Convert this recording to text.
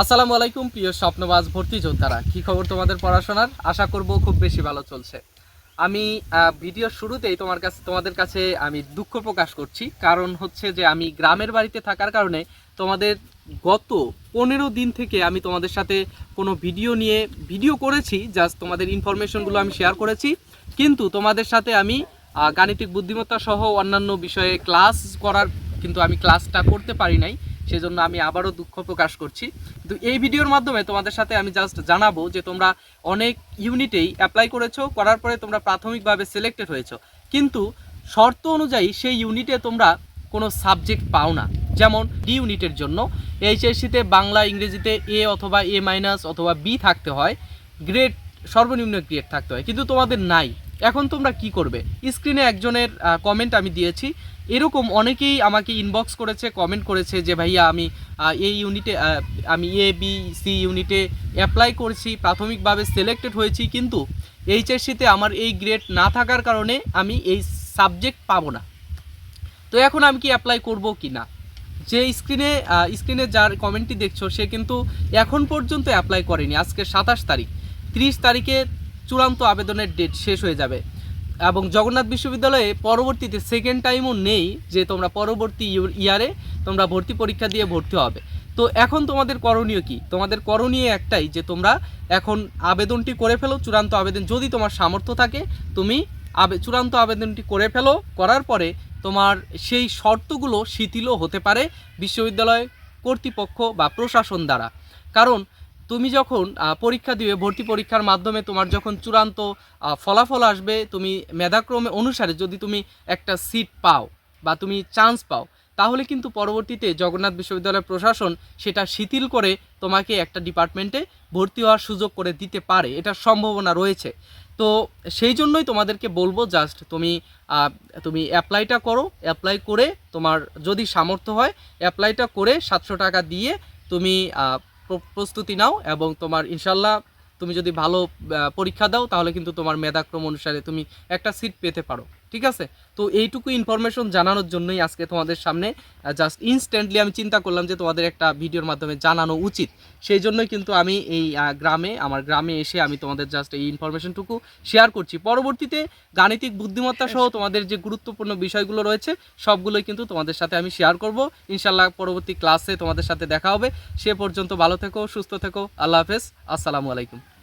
আসসালামু আলাইকুম প্রিয় স্বপ্নবাজ ভর্তি যোদ্ধারা। কি খবর তোমাদের পড়াশোনার? আশা করব খুব বেশি ভালো চলছে। আমি আহ, ভিডিওর শুরুতেই তোমার কাছে তোমাদের কাছে আমি দুঃখ প্রকাশ করছি। কারণ হচ্ছে যে আমি গ্রামের বাড়িতে থাকার কারণে তোমাদের গত পনেরো দিন থেকে আমি তোমাদের সাথে কোনো ভিডিও নিয়ে ভিডিও করেছি জাস্ট তোমাদের ইনফরমেশনগুলো আমি শেয়ার করেছি। কিন্তু তোমাদের সাথে আমি গাণিতিক বুদ্ধিমত্তা সহ অন্যান্য বিষয়ে ক্লাস করার কিন্তু আমি ক্লাসটা করতে পারি নাই, সেজন্য আমি আবারও দুঃখ প্রকাশ করছি। কিন্তু এই ভিডিওর মাধ্যমে তোমাদের সাথে আমি জাস্ট জানাব যে তোমরা অনেক ইউনিটেই অ্যাপ্লাই করেছ, করার পরে তোমরা প্রাথমিকভাবে সিলেক্টেড হয়েছো। কিন্তু শর্ত অনুযায়ী সেই ইউনিটে তোমরা কোনো সাবজেক্ট পাও না, যেমন ডি ইউনিটের জন্য। এইচএসসিতে বাংলা, ইংরেজিতে এ অথবা এ মাইনাস অথবা বি থাকতে হয় গ্রেড সর্বনিম্ন গ্রেড থাকতে হয়, কিন্তু তোমাদের নাই। এখন তোমরা কি করবে? স্ক্রিনে একজনের কমেন্ট আমি দিয়েছি। এরকম অনেকেই আমাকে ইনবক্স করেছে কমেন্ট করেছে যে, ভাইয়া, আমি এই ইউনিটে আমি এ বি সি ইউনিটে অ্যাপ্লাই করেছি, প্রাথমিকভাবে সিলেক্টেড হয়েছি, কিন্তু এইচএসসিতে আমার এই গ্রেড না থাকার কারণে আমি এই সাবজেক্ট পাবো না। তো এখন আমি কি অ্যাপ্লাই করব কি না? যে স্ক্রিনে স্ক্রিনে যার কমেন্টটি দেখছ, সে কিন্তু এখন পর্যন্ত অ্যাপ্লাই করেনি। আজকে সাতাশ তারিখ। ত্রিশ তারিখে চূড়ান্ত আবেদনের ডেট শেষ হয়ে যাবে। এবং জগন্নাথ বিশ্ববিদ্যালয়ে পরবর্তীতে সেকেন্ড টাইমও নেই যে তোমরা পরবর্তী ইয়ারে তোমরা ভর্তি পরীক্ষা দিয়ে ভর্তি হবে। তো এখন তোমাদের করণীয় কি? তোমাদের করণীয় একটাই যে তোমরা এখন আবেদনটি করে ফেলো, চূড়ান্ত আবেদন যদি তোমার সামর্থ্য থাকে, তুমি আবে, চূড়ান্ত আবেদনটি করে ফেলো, করার পরে তোমার সেই শর্তগুলো শিথিলও হতে পারে বিশ্ববিদ্যালয় কর্তৃপক্ষ বা প্রশাসন দ্বারা। কারণ তুমি যখন পরীক্ষা দিবে, ভর্তি পরীক্ষার মাধ্যমে তোমার যখন চূড়ান্ত ফলাফল আসবে, তুমি মেধাক্রমে অনুসারে যদি তুমি একটা সিট পাও বা তুমি চান্স পাও, তাহলে কিন্তু পরবর্তীতে জগন্নাথ বিশ্ববিদ্যালয় প্রশাসন সেটা শিথিল করে তোমাকে একটা ডিপার্টমেন্টে ভর্তি হওয়ার সুযোগ করে দিতে পারে। এটার সম্ভাবনা রয়েছে। তো সেই জন্যই তোমাদেরকে বলব জাস্ট তুমি তুমি অ্যাপ্লাইটা করো অ্যাপ্লাই করে তোমার যদি সামর্থ্য হয় অ্যাপ্লাইটা করে সাতশো টাকা দিয়ে তুমি প্রস্তুতি নাও এবং তোমার ইনশাল্লাহ তুমি যদি ভালো পরীক্ষা দাও তাহলে কিন্তু তোমার মেধাক্রম অনুসারে তুমি একটা সিট পেতে পারো। ঠিক আছে? তো এইটুকু ইনফরমেশন জানানোর জন্যই আজকে তোমাদের সামনে জাস্ট ইনস্ট্যান্টলি আমি চিন্তা করলাম যে তোমাদের একটা ভিডিওর মাধ্যমে জানানো উচিত। সেই জন্যই কিন্তু আমি এই গ্রামে, আমার গ্রামে এসে আমি তোমাদের জাস্ট এই ইনফরমেশনটুকু শেয়ার করছি। পরবর্তীতে গাণিতিক বুদ্ধিমত্তা সহ তোমাদের যে গুরুত্বপূর্ণ বিষয়গুলো রয়েছে, সবগুলোই কিন্তু তোমাদের সাথে আমি শেয়ার করব। ইনশাল্লাহ পরবর্তী ক্লাসে তোমাদের সাথে দেখা হবে। সে পর্যন্ত ভালো থেকো, সুস্থ থেকো। আল্লাহ হাফেজ। আসসালামু আলাইকুম।